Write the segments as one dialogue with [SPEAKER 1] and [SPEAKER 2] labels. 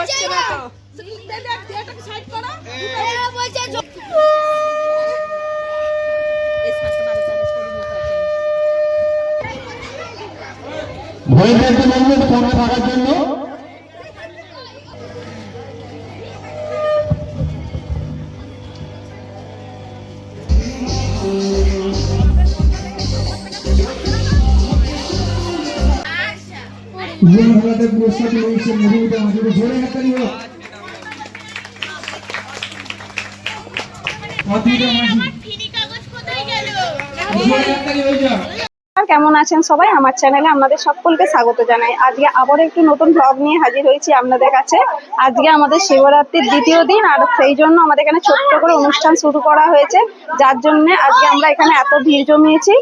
[SPEAKER 1] হচ্ছে না। তো
[SPEAKER 2] ভয় পেতে বলব ফোনে থাকার জন্য। খেলাতে পুরস্কার রয়েছে মধুমিতা আমাদের জোরে হাতালি হোক অদ্ভুত মাঝি জোরে হাতালি হয়ে যাও
[SPEAKER 3] কেমন আছেন সবাই? আমার চ্যানেলে আপনাদের সকলকে স্বাগত জানাই। আজকে আবার একটি নতুন ব্লগ নিয়ে হাজির হয়েছি আপনাদের কাছে। আজকে আমাদের শিবরাত্রির দ্বিতীয় দিন, আর সেই জন্য আমাদের এখানে ছোট্ট করে অনুষ্ঠান শুরু করা হয়েছে। যার জন্য আজকে আমরা এখানে এত ভিড় জমিয়েছি।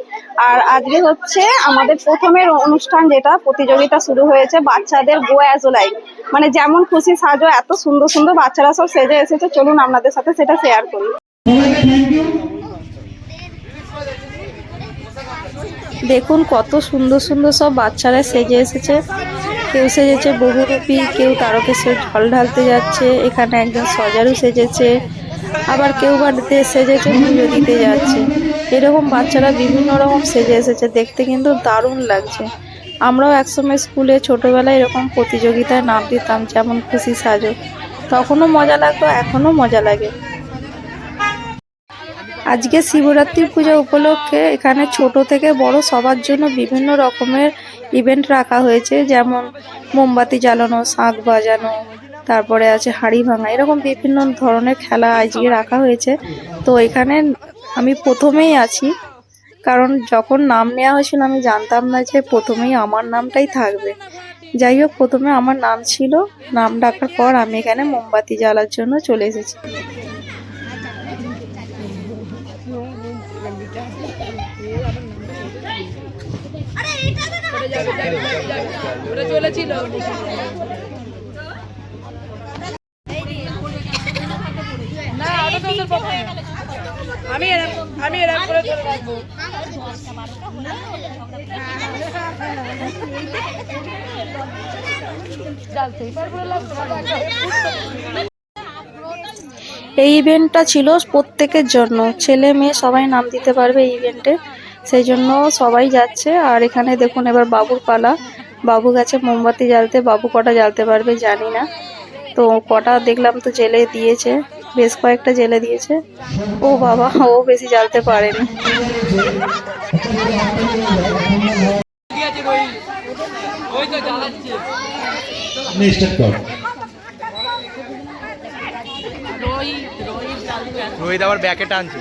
[SPEAKER 3] আর আজকে হচ্ছে আমাদের প্রথমের অনুষ্ঠান যেটা, প্রতিযোগিতা শুরু হয়েছে বাচ্চাদের গো অ্যাজোলাই মানে যেমন খুশি সাজো, এত সুন্দর সুন্দর বাচ্চারা সব সেজে এসেছে। চলুন আপনাদের সাথে সেটা শেয়ার করি। দেখুন কত সুন্দর সুন্দর সব বাচ্চারা সেজে এসেছে। কেউ সেজেছে বহুরূপী, কেউ তারকেশ্বর জল ঢালতে যাচ্ছে, এখানে একজন সজারু সেজেছে, আবার কেউ বা সেজেছে পুজো দিতে যাচ্ছে। এরকম বাচ্চারা বিভিন্ন রকম সেজে এসেছে, দেখতে কিন্তু দারুণ লাগছে। আমরাও একসময় স্কুলে ছোটোবেলায় এরকম প্রতিযোগিতায় নাম দিতাম, যেমন খুশি সাজো। তখনও মজা লাগতো, এখনও মজা লাগে। আজকে শিবরাত্রি পূজা উপলক্ষে এখানে ছোট থেকে বড় সবার জন্য বিভিন্ন রকমের ইভেন্ট রাখা হয়েছে, যেমন মোমবাতি জ্বালানো, শাঁখ বাজানো, তারপরে আছে হাড়ি ভাঙা, এরকম বিভিন্ন ধরনের খেলা আজকে রাখা হয়েছে। তো এখানে আমি প্রথমেই আছি, কারণ যখন নাম নেওয়া হয়েছিল আমি জানতাম না যে প্রথমেই আমার নামটাই থাকবে। যাই হোক, প্রথমে আমার নাম ছিল, নাম ডাকার পর আমি এখানে মোমবাতি জ্বালার জন্য চলে এসেছি।
[SPEAKER 1] চলেছিল। আমি আমি এরকম করে
[SPEAKER 3] এই ইভেন্টটা ছিল প্রত্যেকের জন্য। ছেলে, মেয়ে সবাই নাম দিতে পারবে এই ইভেন্টে সেই জন্য সবাই যাচ্ছে। আর এখানে দেখুন এবার বাবুর পালা। বাবু গেছে মোমবাতি জ্বালতে বাবু কটা জ্বালতে পারবে জানি না। তো কটা দেখলাম তো জেলে দিয়েছে বেশ কয়েকটা জেলে দিয়েছে। ও বাবা ও বেশি জ্বালতে পারেনি।
[SPEAKER 4] রোহিত আবার ব্যাকে টানছে।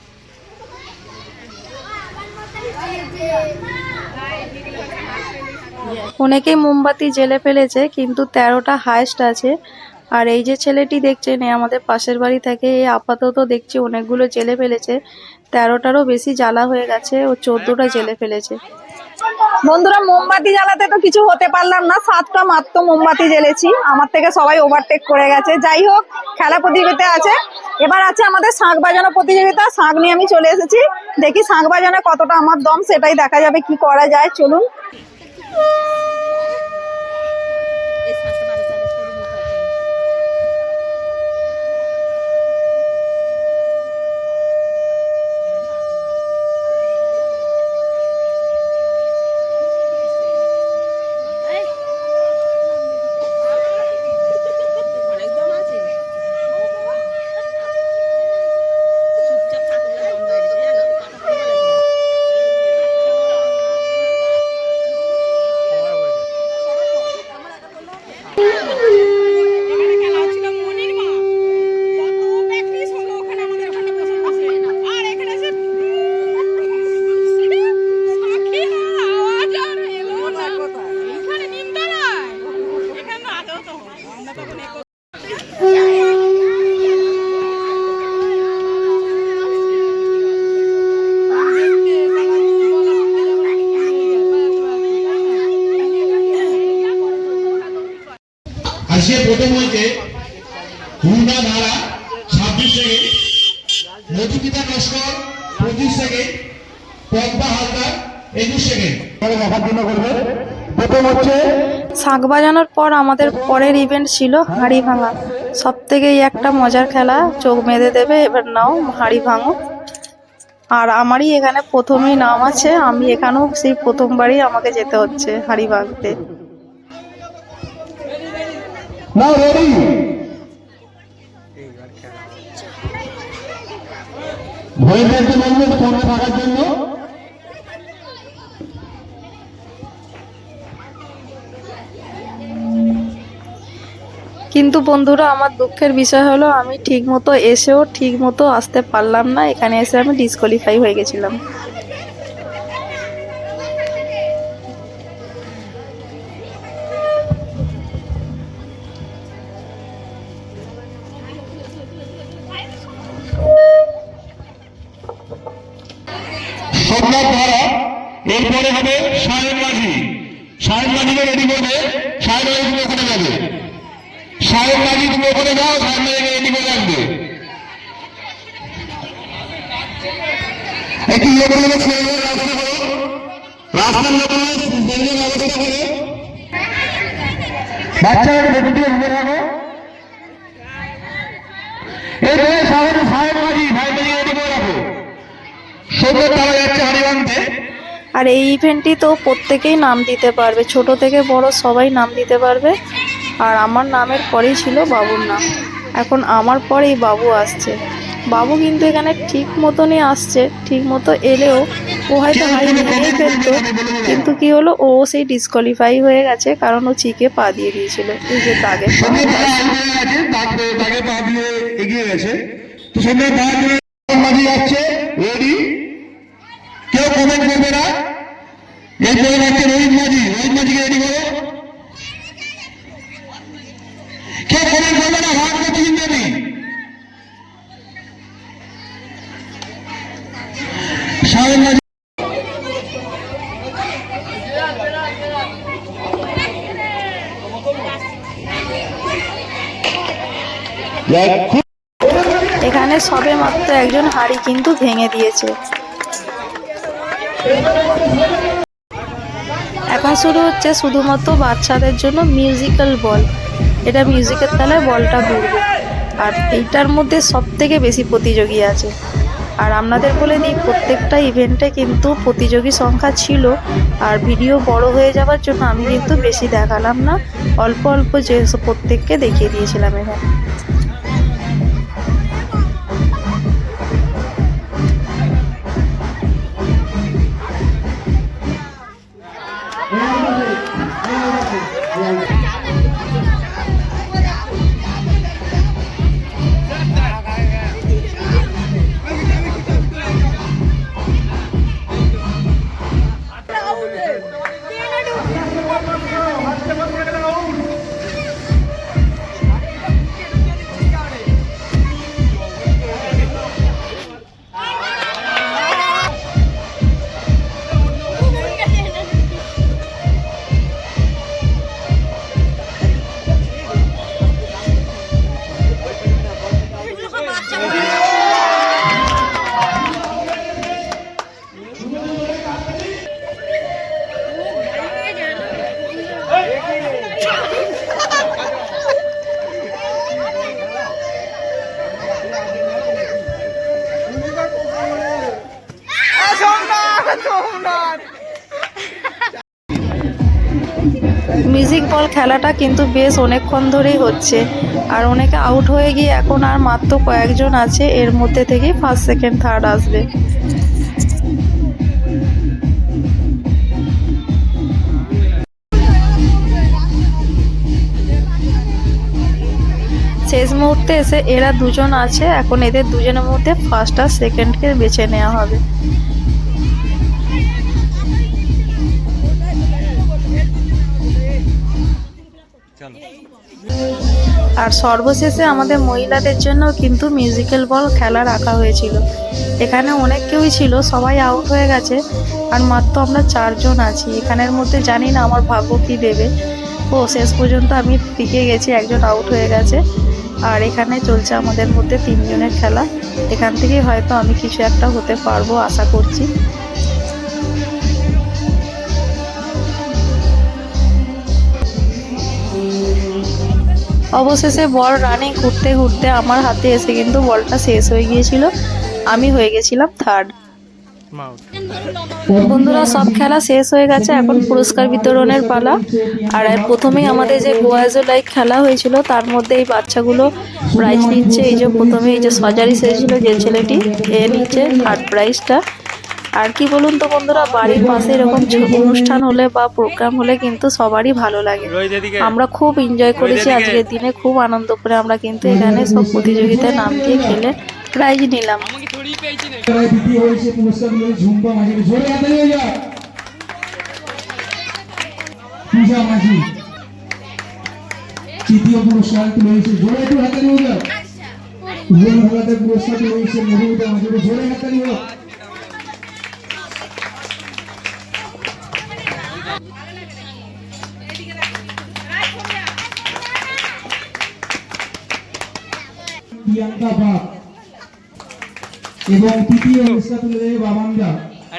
[SPEAKER 3] অনেকেই মোমবাতি জেলে ফেলেছে, কিন্তু তেরোটা হায়েস্ট আছে। আর এই যে ছেলেটি দেখছেন আমাদের পাশের বাড়ি থেকে আপাতত দেখছি অনেকগুলো জেলে ফেলেছে। তেরোটারও বেশি জ্বালা হয়ে গেছে, ও চোদ্দটা জেলে ফেলেছে। বন্ধুরা, মোমবাতি জ্বালাতে তো কিছু হতে পারলাম না। সাতটা মাত্র মোমবাতি জ্বেলেছি। আমার থেকে সবাই ওভারটেক করে গেছে। যাই হোক, খেলা প্রতিযোগিতা আছে। এবার আছে আমাদের শাঁখ বাজানো প্রতিযোগিতা। শাঁখ নিয়ে আমি চলে এসেছি। দেখি শাঁখ বাজানো কতটা আমার দম, সেটাই দেখা যাবে কি করা যায়। চলুন।
[SPEAKER 2] মধুমিতা নস্কর পঁচিশ সেকেন্ড পদ্মা হালদার একুশ সেকেন্ড। দেখার জন্য করবে। প্রথম হচ্ছে
[SPEAKER 3] শাঁখ বাজানোর পর আমাদের পরের ইভেন্ট ছিল হাঁড়ি ভাঙা। সব থেকে একটা মজার খেলা চোখ বেঁধে দেবে এবার নাও হাঁড়ি ভাঙো। আর আমারই এখানে প্রথমেই নাম আছে আমি এখানেও সেই প্রথমবারই আমাকে যেতে হচ্ছে হাঁড়ি ভাঙতে।
[SPEAKER 2] নাও রেডি
[SPEAKER 3] কিন্তু বন্ধুরা, আমার দুঃখের বিষয় হলো আমি ঠিক মতো এসেও ঠিক মতো আসতে পারলাম না। এখানে এসে আমি ডিসকোয়ালিফাই হয়ে গেছিলাম।
[SPEAKER 2] এরপরে হবে সাহেব মাঝি। সায়ন মাঝিকে রেডি করবে সাহেব মাঝি তুমি ওখানে যাবে। সাহেব মাঝি তুমি ওখানে যাও, সায়ন মাঝিকে রেডি করে রাখবে একটু সায়ন মাঝি সায়ন মাঝিকে রেডি করে রাখো। সৌগত তারা যাচ্ছে হারিবাংতে
[SPEAKER 3] আর এই ইভেন্টটি তো প্রত্যেকেই নাম দিতে পারবে। ছোট থেকে বড় সবাই নাম দিতে পারবে। আর আমার নামের পরেই ছিল বাবুর নাম। এখন আমার পরেই বাবু আসছে। বাবু কিন্তু এখানে ঠিক মতনই আসছে। ঠিক মতো এলেও ও হয়তো হাই ফেলতো কিন্তু কি হলো? ও সেই ডিসকোয়ালিফাই হয়ে গেছে কারণ ও চিকে পা দিয়ে দিয়েছিল। এই যে দাগে
[SPEAKER 2] তাকে তাকে পা দিয়ে এগিয়ে গেছে। তো সঙ্গে তার জন্য মাঝি যাচ্ছে রেডি কেউ কমেন্ট করবে না যাচ্ছে রোহিত মাঝি রোহিত রেডি করো
[SPEAKER 3] এখানে সবে মাত্র একজন হাড়ি কিন্তু ভেঙে দিয়েছে। শুরু হচ্ছে শুধুমাত্র বাচ্চাদের জন্য মিউজিক্যাল বল এটা মিউজিকের তালে বলটা ঘুরবে আর এইটার মধ্যে সব থেকে বেশি প্রতিযোগী আছে। আর আপনাদের বলে দিই, প্রত্যেকটা ইভেন্টে কিন্তু প্রতিযোগী সংখ্যা ছিল। আর ভিডিও বড় হয়ে যাওয়ার জন্য আমি কিন্তু বেশি দেখালাম না। অল্প অল্প যে প্রত্যেককে দেখিয়ে দিয়েছিলাম এখানে। মিউজিক বল খেলাটা কিন্তু বেশ অনেকক্ষণ ধরেই হচ্ছে। আর অনেকে আউট হয়ে গিয়ে এখন আর মাত্র কয়েকজন আছে, এর মধ্যে থেকেই ফার্স্ট সেকেন্ড থার্ড আসবে। শেষ মুহূর্তে এসে এরা দুজন আছে, এখন এদের দুজনের মধ্যে ফার্স্ট আর সেকেন্ডকে বেছে নেওয়া হবে। আর সর্বশেষে আমাদের মহিলাদের জন্য কিন্তু মিউজিক্যাল বল খেলা রাখা হয়েছিল। এখানে অনেক কেউই ছিল, সবাই আউট হয়ে গেছে। আর মাত্র আমরা চারজন আছি। এখানের মধ্যে জানি না আমার ভাগ্য কী দেবে। দেখো শেষ পর্যন্ত আমি টিকে গেছি, একজন আউট হয়ে গেছে। আর এখানে চলছে আমাদের মধ্যে তিনজনের খেলা। এখান থেকেই হয়তো আমি কিছু একটা হতে পারব, আশা করছি। অবশেষে বল রানিং ঘুরতে ঘুরতে আমার হাতে এসে কিন্তু বলটা শেষ হয়ে গিয়েছিল। আমি হয়ে গেছিলাম থার্ড বন্ধুরা, সব খেলা শেষ হয়ে গেছে। এখন পুরস্কার বিতরণের পালা। আর প্রথমেই আমাদের যে গোয়াজো লাইক খেলা হয়েছিল, তার মধ্যে এই বাচ্চাগুলো প্রাইজ নিচ্ছে। এই যে প্রথমে এই যে সজারি সেজেছিল যে ছেলেটি, এ নিচ্ছে থার্ড প্রাইজটা আর কি বলুন তো বন্ধুরা বাড়ির পাশে এরকম ছোট অনুষ্ঠান হলে বা প্রোগ্রাম হলে কিন্তু সবারই ভালো লাগে। আমরা খুব এনজয় করেছি আজকের দিনে খুব আনন্দ করে আমরা কিন্তু এখানে সব প্রতিযোগিতায় নাম দিয়ে খেলে প্রাইজ নিলাম।
[SPEAKER 2] তৃতীয় পুরস্কার তুলে হয়েছে জোরে একটু হাতে নিয়ে যা জোরে হাতে পুরস্কার তুলে হয়েছে মধুমিতা মাঝি জোরে হাতে নিয়ে প্রিয়াঙ্কা বাগ এবং তৃতীয় পুরস্কার তুলে দেবে বাবানদা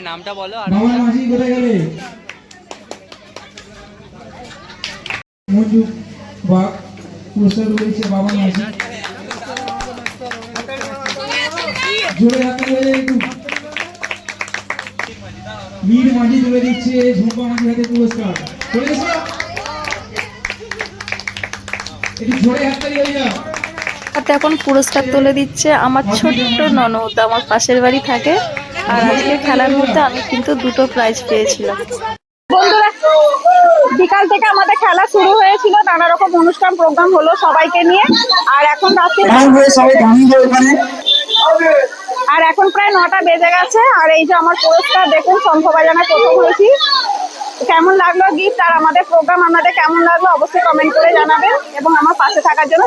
[SPEAKER 4] নামটা বলো আর
[SPEAKER 2] মাঝি কোথায় গেলে? মঞ্জু বাগ পুরস্কার তুলেছে বাবার মাঝি জোরে হাতে তুলে দেবে একটু। মীর মাঝি তুলে দিচ্ছে ঝুম্পা মাঝি হাতে পুরস্কার। চলে গেছে একটু জোরে হাতটা দিয়ে যা
[SPEAKER 3] হাতে এখন পুরস্কার তুলে দিচ্ছে। আমার ছোট্ট ননদ আমার পাশের বাড়ি থাকে। আর আজকে খেলার মধ্যে আমি কিন্তু দুটো প্রাইজ পেয়েছিলাম।
[SPEAKER 5] বন্ধুরা বিকাল থেকে আমাদের খেলা শুরু হয়েছিল। নানা রকম অনুষ্ঠান প্রোগ্রাম হলো সবাইকে নিয়ে। আর এখন রাত্রি আর এখন প্রায় নটা বেজে গেছে। আর এই যে আমার পুরস্কার দেখুন শঙ্খ বাজানো প্রথম হয়েছি। কেমন লাগল গিফট আর আমাদের প্রোগ্রাম আপনাদের কেমন লাগল অবশ্যই কমেন্ট করে জানাবেন। এবং আমার পাশে থাকার জন্য।